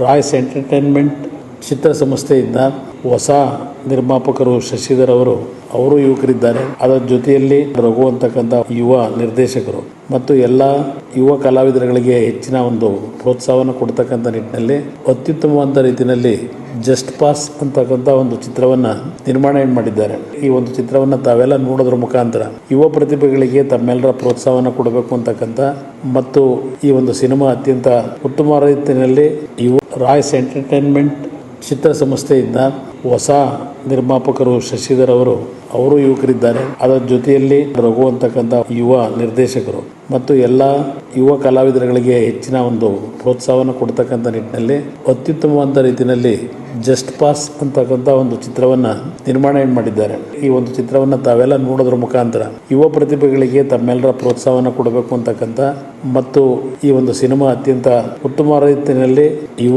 Royce entertainment ಚಿತ್ರ ಸಂಸ್ಥೆಯಿಂದ ಹೊಸ ನಿರ್ಮಾಪಕರು ಶಶಿಧರ್ ಅವರು ಅವರು ಯುವಕರಿದ್ದಾರೆ. ಅದರ ಜೊತೆಯಲ್ಲಿ ರಘು ಅಂತಕ್ಕಂಥ ಯುವ ನಿರ್ದೇಶಕರು ಮತ್ತು ಎಲ್ಲ ಯುವ ಕಲಾವಿದರುಗಳಿಗೆ ಹೆಚ್ಚಿನ ಒಂದು ಪ್ರೋತ್ಸಾಹವನ್ನು ಕೊಡ್ತಕ್ಕಂಥ ನಿಟ್ಟಿನಲ್ಲಿ ಅತ್ಯುತ್ತಮವಾದ ರೀತಿಯಲ್ಲಿ ಜಸ್ಟ್ ಪಾಸ್ ಅಂತಕ್ಕಂಥ ಒಂದು ಚಿತ್ರವನ್ನ ನಿರ್ಮಾಣ ಮಾಡಿದ್ದಾರೆ. ಈ ಒಂದು ಚಿತ್ರವನ್ನ ತಾವೆಲ್ಲ ನೋಡೋದ್ರ ಮುಖಾಂತರ ಯುವ ಪ್ರತಿಭೆಗಳಿಗೆ ತಮ್ಮೆಲ್ಲರ ಪ್ರೋತ್ಸಾಹವನ್ನು ಕೊಡಬೇಕು ಅಂತಕ್ಕಂಥ ಮತ್ತು ಈ ಒಂದು ಸಿನಿಮಾ ಅತ್ಯಂತ ಉತ್ತಮ ರೀತಿಯಲ್ಲಿ ಯುವ ರಾಯ್ಸ್ ಎಂಟರ್ಟೈನ್ಮೆಂಟ್ ಚಿತ್ರ ಸಂಸ್ಥೆಯಿಂದ ಹೊಸ ನಿರ್ಮಾಪಕರು ಶಶಿಧರ್ ಅವರು ಅವರು ಯುವಕರಿದ್ದಾರೆ. ಅದರ ಜೊತೆಯಲ್ಲಿ ರಘು ಅಂತಕ್ಕಂಥ ಯುವ ನಿರ್ದೇಶಕರು ಮತ್ತು ಎಲ್ಲ ಯುವ ಕಲಾವಿದರುಗಳಿಗೆ ಹೆಚ್ಚಿನ ಒಂದು ಪ್ರೋತ್ಸಾಹವನ್ನು ಕೊಡ್ತಕ್ಕಂಥ ನಿಟ್ಟಿನಲ್ಲಿ ಅತ್ಯುತ್ತಮವಾದ ರೀತಿಯಲ್ಲಿ ಜಸ್ಟ್ ಪಾಸ್ ಅಂತಕ್ಕಂಥ ಒಂದು ಚಿತ್ರವನ್ನ ನಿರ್ಮಾಣ ಮಾಡಿದ್ದಾರೆ. ಈ ಒಂದು ಚಿತ್ರವನ್ನ ತಾವೆಲ್ಲ ನೋಡೋದ್ರ ಮುಖಾಂತರ ಯುವ ಪ್ರತಿಭೆಗಳಿಗೆ ತಮ್ಮೆಲ್ಲರ ಪ್ರೋತ್ಸಾಹವನ್ನು ಕೊಡಬೇಕು ಅಂತಕ್ಕಂಥ ಮತ್ತು ಈ ಒಂದು ಸಿನಿಮಾ ಅತ್ಯಂತ ಉತ್ತಮ ರೀತಿಯಲ್ಲಿ ಯುವ